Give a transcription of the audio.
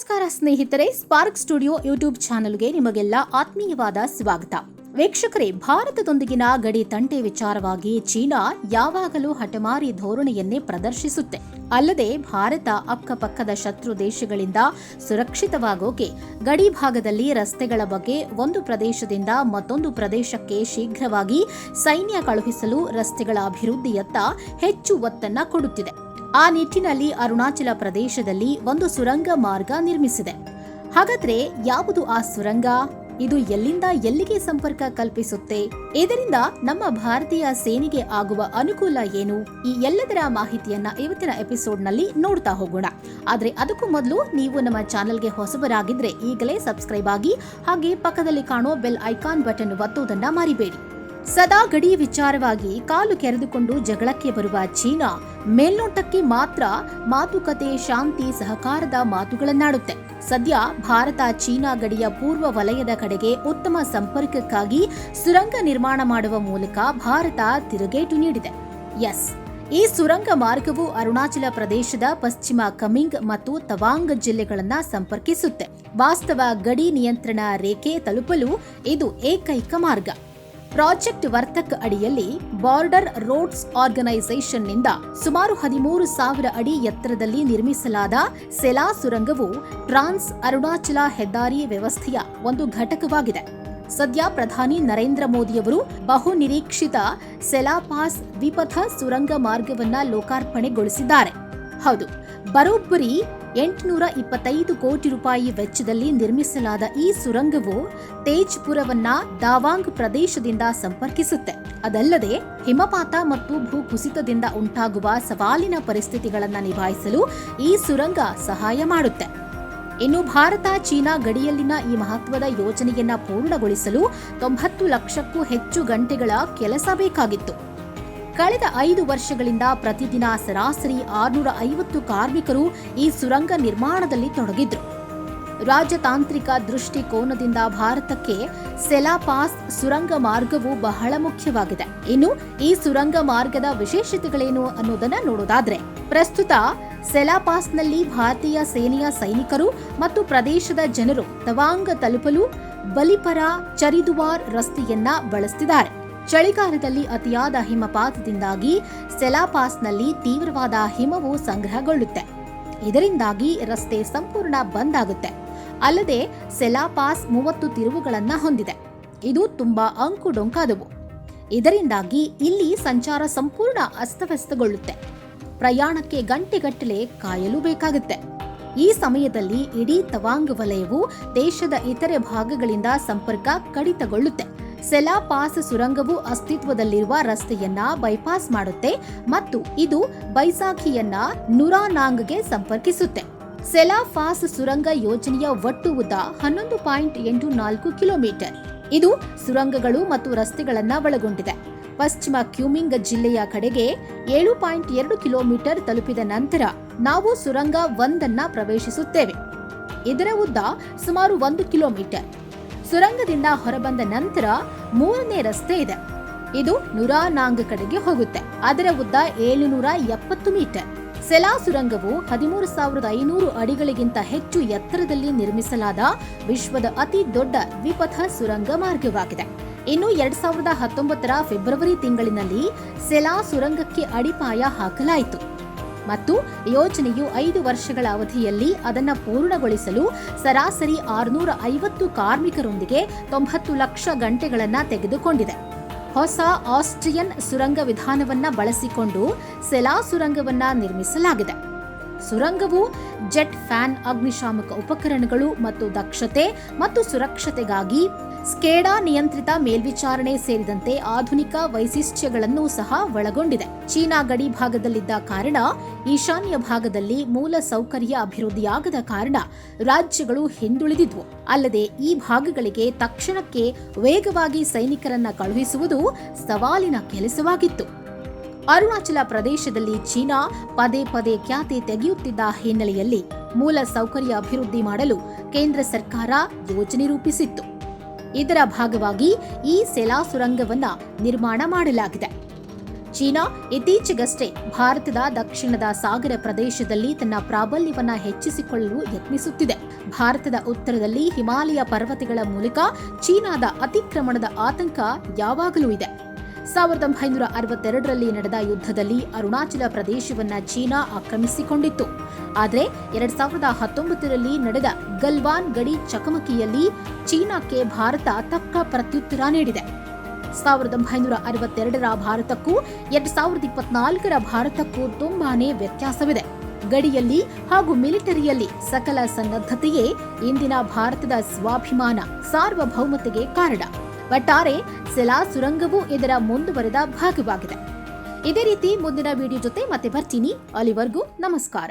ನಮಸ್ಕಾರ ಸ್ನೇಹಿತರೆ spark studio YouTube ಚಾನೆಲ್ಗೆ ನಿಮಗೆಲ್ಲ ಆತ್ಮೀಯವಾದ ಸ್ವಾಗತ. ವೀಕ್ಷಕರೇ, ಭಾರತದೊಂದಿಗಿನ ಗಡಿ ತಂಟೆ ವಿಚಾರವಾಗಿ ಚೀನಾ ಯಾವಾಗಲೂ ಹಠಮಾರಿ ಧೋರಣೆಯನ್ನೇ ಪ್ರದರ್ಶಿಸುತ್ತೆ. ಅಲ್ಲದೆ ಭಾರತ ಅಕ್ಕಪಕ್ಕದ ಶತ್ರು ದೇಶಗಳಿಂದ ಸುರಕ್ಷಿತವಾಗೋಕೆ, ಗಡಿ ಭಾಗದಲ್ಲಿ ರಸ್ತೆಗಳ ಬಗ್ಗೆ ಒಂದು ಪ್ರದೇಶದಿಂದ ಮತ್ತೊಂದು ಪ್ರದೇಶಕ್ಕೆ ಶೀಘ್ರವಾಗಿ ಸೈನ್ಯ ಕಳುಹಿಸಲು ರಸ್ತೆಗಳ ಅಭಿವೃದ್ಧಿಯತ್ತ ಹೆಚ್ಚು ಒತ್ತನ್ನ ಕೊಡುತ್ತಿದೆ. ಆ ನಿಟ್ಟಿನಲ್ಲಿ ಅರುಣಾಚಲ ಪ್ರದೇಶದಲ್ಲಿ ಒಂದು ಸುರಂಗ ಮಾರ್ಗ ನಿರ್ಮಿಸಿದೆ. ಹಾಗಾದ್ರೆ ಯಾವುದು ಆ ಸುರಂಗ? ಇದು ಎಲ್ಲಿಂದ ಎಲ್ಲಿಗೆ ಸಂಪರ್ಕ ಕಲ್ಪಿಸುತ್ತೆ? ಇದರಿಂದ ನಮ್ಮ ಭಾರತೀಯ ಸೇನೆಗೆ ಆಗುವ ಅನುಕೂಲ ಏನು? ಈ ಎಲ್ಲದರ ಮಾಹಿತಿಯನ್ನ ಇವತ್ತಿನ ಎಪಿಸೋಡ್ನಲ್ಲಿ ನೋಡ್ತಾ ಹೋಗೋಣ. ಆದ್ರೆ ಅದಕ್ಕೂ ಮೊದಲು ನೀವು ನಮ್ಮ ಚಾನೆಲ್ಗೆ ಹೊಸಬರಾಗಿದ್ರೆ ಈಗಲೇ ಸಬ್ಸ್ಕ್ರೈಬ್ ಆಗಿ ಹಾಗೆ ಪಕ್ಕದಲ್ಲಿ ಕಾಣೋ ಬೆಲ್ ಐಕಾನ್ ಬಟನ್ ಒತ್ತುವುದನ್ನ ಮರಿಬೇಡಿ. ಸದಾ ಗಡಿ ವಿಚಾರವಾಗಿ ಕಾಲು ಕೆರೆದುಕೊಂಡು ಜಗಳಕ್ಕೆ ಬರುವ ಚೀನಾ, ಮೇಲ್ನೋಟಕ್ಕೆ ಮಾತ್ರ ಮಾತುಕತೆ, ಶಾಂತಿ, ಸಹಕಾರದ ಮಾತುಗಳನ್ನಾಡುತ್ತೆ. ಸದ್ಯ ಭಾರತ ಚೀನಾ ಗಡಿಯ ಪೂರ್ವ ವಲಯದ ಕಡೆಗೆ ಉತ್ತಮ ಸಂಪರ್ಕಕ್ಕಾಗಿ ಸುರಂಗ ನಿರ್ಮಾಣ ಮಾಡುವ ಮೂಲಕ ಭಾರತ ತಿರುಗೇಟು ನೀಡಿದೆ. ಎಸ್. ಈ ಸುರಂಗ ಮಾರ್ಗವು ಅರುಣಾಚಲ ಪ್ರದೇಶದ ಪಶ್ಚಿಮ ಕಮಿಂಗ್ ಮತ್ತು ತವಾಂಗ್ ಜಿಲ್ಲೆಗಳನ್ನು ಸಂಪರ್ಕಿಸುತ್ತೆ. ವಾಸ್ತವ ಗಡಿ ನಿಯಂತ್ರಣ ರೇಖೆ ತಲುಪಲು ಇದು ಏಕೈಕ ಮಾರ್ಗ. ಪ್ರಾಜೆಕ್ಟ್ ವರ್ತಕ್ ಅಡಿಯಲ್ಲಿ ಬಾರ್ಡರ್ ರೋಡ್ಸ್ ಆರ್ಗನೈಸೇಷನ್ನಿಂದ ಸುಮಾರು ಹದಿಮೂರು ಸಾವಿರ ಅಡಿ ಎತ್ತರದಲ್ಲಿ ನಿರ್ಮಿಸಲಾದ ಸೆಲಾ ಸುರಂಗವು ಟ್ರಾನ್ಸ್ ಅರುಣಾಚಲ ಹೆದ್ದಾರಿ ವ್ಯವಸ್ಥೆಯ ಒಂದು ಘಟಕವಾಗಿದೆ. ಸದ್ಯ ಪ್ರಧಾನಿ ನರೇಂದ್ರ ಮೋದಿಯವರು ಬಹು ನಿರೀಕ್ಷಿತ ಸೆಲಾಪಾಸ್ ದ್ವಿಪಥ ಸುರಂಗ ಮಾರ್ಗವನ್ನ ಲೋಕಾರ್ಪಣೆಗೊಳಿಸಿದ್ದಾರೆ. ಹೌದು, ಬರೋಬ್ಬರಿ ಎಂಟುನೂರ ಇಪ್ಪತ್ತೈದು ಕೋಟಿ ರೂಪಾಯಿ ವೆಚ್ಚದಲ್ಲಿ ನಿರ್ಮಿಸಲಾದ ಈ ಸುರಂಗವು ತೇಜ್ಪುರವನ್ನ ದಾವಾಂಗ್ ಪ್ರದೇಶದಿಂದ ಸಂಪರ್ಕಿಸುತ್ತೆ. ಅದಲ್ಲದೆ ಹಿಮಪಾತ ಮತ್ತು ಭೂಕುಸಿತದಿಂದ ಉಂಟಾಗುವ ಸವಾಲಿನ ಪರಿಸ್ಥಿತಿಗಳನ್ನು ನಿಭಾಯಿಸಲು ಈ ಸುರಂಗ ಸಹಾಯ ಮಾಡುತ್ತೆ. ಇನ್ನು ಭಾರತ, ಚೀನಾ ಗಡಿಯಲ್ಲಿನ ಈ ಮಹತ್ವದ ಯೋಜನೆಯನ್ನ ಪೂರ್ಣಗೊಳಿಸಲು ತೊಂಬತ್ತು ಲಕ್ಷಕ್ಕೂ ಹೆಚ್ಚು ಗಂಟೆಗಳ ಕೆಲಸ ಬೇಕಾಗಿತ್ತು. ಕಳೆದ ಐದು ವರ್ಷಗಳಿಂದ ಪ್ರತಿದಿನ ಸರಾಸರಿ ಆರುನೂರ ಐವತ್ತು ಕಾರ್ಮಿಕರು ಈ ಸುರಂಗ ನಿರ್ಮಾಣದಲ್ಲಿ ತೊಡಗಿದ್ರು. ರಾಜತಾಂತ್ರಿಕ ದೃಷ್ಟಿಕೋನದಿಂದ ಭಾರತಕ್ಕೆ ಸೆಲಾಪಾಸ್ ಸುರಂಗ ಮಾರ್ಗವು ಬಹಳ ಮುಖ್ಯವಾಗಿದೆ. ಇನ್ನು ಈ ಸುರಂಗ ಮಾರ್ಗದ ವಿಶೇಷತೆಗಳೇನು ಅನ್ನೋದನ್ನ ನೋಡೋದಾದ್ರೆ, ಪ್ರಸ್ತುತ ಸೆಲಾಪಾಸ್ನಲ್ಲಿ ಭಾರತೀಯ ಸೇನೆಯ ಸೈನಿಕರು ಮತ್ತು ಪ್ರದೇಶದ ಜನರು ತವಾಂಗ ತಲುಪಲು ಬಲಿಪರ ಚರಿದುವಾರ್ ರಸ್ತೆಯನ್ನ ಬಳಸ್ತಿದ್ದಾರೆ. ಚಳಿಗಾಲದಲ್ಲಿ ಅತಿಯಾದ ಹಿಮಪಾತದಿಂದಾಗಿ ಸೆಲಾಪಾಸ್ನಲ್ಲಿ ತೀವ್ರವಾದ ಹಿಮವು ಸಂಗ್ರಹಗೊಳ್ಳುತ್ತೆ. ಇದರಿಂದಾಗಿ ರಸ್ತೆ ಸಂಪೂರ್ಣ ಬಂದ್ ಆಗುತ್ತೆ. ಅಲ್ಲದೆ ಸೆಲಾಪಾಸ್ ಮೂವತ್ತು ತಿರುವುಗಳನ್ನು ಹೊಂದಿದೆ. ಇದು ತುಂಬಾ ಅಂಕುಡೊಂಕಾದವು ಇದರಿಂದಾಗಿ ಇಲ್ಲಿ ಸಂಚಾರ ಸಂಪೂರ್ಣ ಅಸ್ತವ್ಯಸ್ತಗೊಳ್ಳುತ್ತೆ. ಪ್ರಯಾಣಕ್ಕೆ ಗಂಟೆಗಟ್ಟಲೆ ಕಾಯಲು ಬೇಕಾಗುತ್ತೆ. ಈ ಸಮಯದಲ್ಲಿ ಇಡೀ ತವಾಂಗ್ ವಲಯವು ದೇಶದ ಇತರೆ ಭಾಗಗಳಿಂದ ಸಂಪರ್ಕ ಕಡಿತಗೊಳ್ಳುತ್ತೆ. ಸೆಲಾ ಪಾಸ್ ಸುರಂಗವು ಅಸ್ತಿತ್ವದಲ್ಲಿರುವ ರಸ್ತೆಯನ್ನ ಬೈಪಾಸ್ ಮಾಡುತ್ತೆ ಮತ್ತು ಇದು ಬೈಸಾಖಿಯನ್ನ ನುರಾನಾಂಗ್ಗೆ ಸಂಪರ್ಕಿಸುತ್ತೆ. ಸೆಲಾ ಫಾಸ್ ಸುರಂಗ ಯೋಜನೆಯ ಒಟ್ಟು ಉದ್ದ ಹನ್ನೊಂದು ಪಾಯಿಂಟ್ ಎಂಟು ನಾಲ್ಕು ಕಿಲೋಮೀಟರ್. ಇದು ಸುರಂಗಗಳು ಮತ್ತು ರಸ್ತೆಗಳನ್ನ ಒಳಗೊಂಡಿದೆ. ಪಶ್ಚಿಮ ಕ್ಯೂಮಿಂಗ್ ಜಿಲ್ಲೆಯ ಕಡೆಗೆ ಏಳು ಪಾಯಿಂಟ್ ಎರಡು ಕಿಲೋಮೀಟರ್ ತಲುಪಿದ ನಂತರ ನಾವು ಸುರಂಗ ಒಂದನ್ನ ಪ್ರವೇಶಿಸುತ್ತೇವೆ. ಇದರ ಉದ್ದ ಸುಮಾರು ಒಂದು ಕಿಲೋಮೀಟರ್. ಸುರಂಗದಿಂದ ಹೊರಬಂದ ನಂತರ ಮೂರನೇ ರಸ್ತೆ ಇದೆ. ಇದು ನುರಾನಾಂಗ್ ಕಡೆಗೆ ಹೋಗುತ್ತೆ. ಅದರ ಉದ್ದ ಏಳುನೂರ ಎಪ್ಪತ್ತು ಮೀಟರ್. ಸೆಲಾ ಸುರಂಗವು ಹದಿಮೂರು ಸಾವಿರದ ಐನೂರು ಅಡಿಗಳಿಗಿಂತ ಹೆಚ್ಚು ಎತ್ತರದಲ್ಲಿ ನಿರ್ಮಿಸಲಾದ ವಿಶ್ವದ ಅತಿ ದೊಡ್ಡ ದ್ವಿಪಥ ಸುರಂಗ ಮಾರ್ಗವಾಗಿದೆ. ಇನ್ನು ಎರಡ್ ಸಾವಿರದ ಹತ್ತೊಂಬತ್ತರ ಫೆಬ್ರವರಿ ತಿಂಗಳಿನಲ್ಲಿ ಸೆಲಾ ಸುರಂಗಕ್ಕೆ ಅಡಿಪಾಯ ಹಾಕಲಾಯಿತು. ಮತ್ತು ಯೋಜನೆಯು ಐದು ವರ್ಷಗಳ ಅವಧಿಯಲ್ಲಿ ಅದನ್ನು ಪೂರ್ಣಗೊಳಿಸಲು ಸರಾಸರಿ ಆರುನೂರ ಐವತ್ತು ಕಾರ್ಮಿಕರೊಂದಿಗೆ ತೊಂಬತ್ತು ಲಕ್ಷ ಗಂಟೆಗಳನ್ನು ತೆಗೆದುಕೊಂಡಿದೆ. ಹೊಸ ಆಸ್ಟ್ರಿಯನ್ ಸುರಂಗ ವಿಧಾನವನ್ನ ಬಳಸಿಕೊಂಡು ಸೆಲಾ ಸುರಂಗವನ್ನ ನಿರ್ಮಿಸಲಾಗಿದೆ. ಸುರಂಗವು ಜೆಟ್ ಫ್ಯಾನ್ ಅಗ್ನಿಶಾಮಕ ಉಪಕರಣಗಳು ಮತ್ತು ದಕ್ಷತೆ ಮತ್ತು ಸುರಕ್ಷತೆಗಾಗಿ ಸ್ಕೇಡಾ ನಿಯಂತ್ರಿತ ಮೇಲ್ವಿಚಾರಣೆ ಸೇರಿದಂತೆ ಆಧುನಿಕ ವೈಶಿಷ್ಟ್ಯಗಳನ್ನು ಸಹ ಒಳಗೊಂಡಿದೆ. ಚೀನಾ ಗಡಿ ಭಾಗದಲ್ಲಿದ್ದ ಕಾರಣ, ಈಶಾನ್ಯ ಭಾಗದಲ್ಲಿ ಮೂಲ ಸೌಕರ್ಯ ಅಭಿವೃದ್ಧಿಯಾಗದ ಕಾರಣ ರಾಜ್ಯಗಳು ಹಿಂದುಳಿದಿದ್ವು. ಅಲ್ಲದೆ ಈ ಭಾಗಗಳಿಗೆ ತಕ್ಷಣಕ್ಕೆ ವೇಗವಾಗಿ ಸೈನಿಕರನ್ನ ಕಳುಹಿಸುವುದು ಸವಾಲಿನ ಕೆಲಸವಾಗಿತ್ತು. ಅರುಣಾಚಲ ಪ್ರದೇಶದಲ್ಲಿ ಚೀನಾ ಪದೇ ಪದೇ ಖ್ಯಾತಿ ತೆಗೆಯುತ್ತಿದ್ದ ಹಿನ್ನೆಲೆಯಲ್ಲಿ ಮೂಲ ಸೌಕರ್ಯ ಅಭಿವೃದ್ಧಿ ಮಾಡಲು ಕೇಂದ್ರ ಸರ್ಕಾರ ಯೋಜನೆ ರೂಪಿಸಿತ್ತು. ಇದರ ಭಾಗವಾಗಿ ಈ ಸೆಲಾ ಸುರಂಗವನ್ನ ನಿರ್ಮಾಣ ಮಾಡಲಾಗಿದೆ. ಚೀನಾ ಇತ್ತೀಚೆಗಷ್ಟೇ ಭಾರತದ ದಕ್ಷಿಣದ ಸಾಗರ ಪ್ರದೇಶದಲ್ಲಿ ತನ್ನ ಪ್ರಾಬಲ್ಯವನ್ನ ಹೆಚ್ಚಿಸಿಕೊಳ್ಳಲು ಯತ್ನಿಸುತ್ತಿದೆ. ಭಾರತದ ಉತ್ತರದಲ್ಲಿ ಹಿಮಾಲಯ ಪರ್ವತಗಳ ಮೂಲಕ ಚೀನಾದ ಅತಿಕ್ರಮಣದ ಆತಂಕ ಯಾವಾಗಲೂ ಇದೆ. ಸಾವಿರದ ಒಂಬೈನೂರ ಅರವತ್ತೆರಡರಲ್ಲಿ ನಡೆದ ಯುದ್ಧದಲ್ಲಿ ಅರುಣಾಚಲ ಪ್ರದೇಶವನ್ನು ಚೀನಾ ಆಕ್ರಮಿಸಿಕೊಂಡಿತ್ತು. ಆದರೆ ಎರಡ್ ಸಾವಿರದ ಹತ್ತೊಂಬತ್ತರಲ್ಲಿ ನಡೆದ ಗಲ್ವಾನ್ ಗಡಿ ಚಕಮಕಿಯಲ್ಲಿ ಚೀನಾಕ್ಕೆ ಭಾರತ ತಕ್ಕ ಪ್ರತ್ಯುತ್ತರ ನೀಡಿದೆ. ಸಾವಿರದ ಒಂಬೈನೂರ ಅರವತ್ತೆರಡರ ಭಾರತಕ್ಕೂ ಎರಡ್ ಸಾವಿರದ ಇಪ್ಪತ್ನಾಲ್ಕರ ಭಾರತಕ್ಕೂ ತುಂಬಾನೇ ವ್ಯತ್ಯಾಸವಿದೆ. ಗಡಿಯಲ್ಲಿ ಹಾಗೂ ಮಿಲಿಟರಿಯಲ್ಲಿ ಸಕಲ ಸನ್ನದ್ಧತೆಯೇ ಇಂದಿನ ಭಾರತದ ಸ್ವಾಭಿಮಾನ, ಸಾರ್ವಭೌಮತೆಗೆ ಕಾರಣ. ಒಟ್ಟಾರೆ ಸೆಲಾ ಸುರಂಗವೂ ಇದರ ಮುಂದುವರೆದ ಭಾಗವಾಗಿದೆ. ಇದೇ ರೀತಿ ಮುಂದಿನ ವಿಡಿಯೋ ಜೊತೆ ಮತ್ತೆ ಬರ್ತೀನಿ. ಅಲ್ಲಿವರೆಗೂ ನಮಸ್ಕಾರ.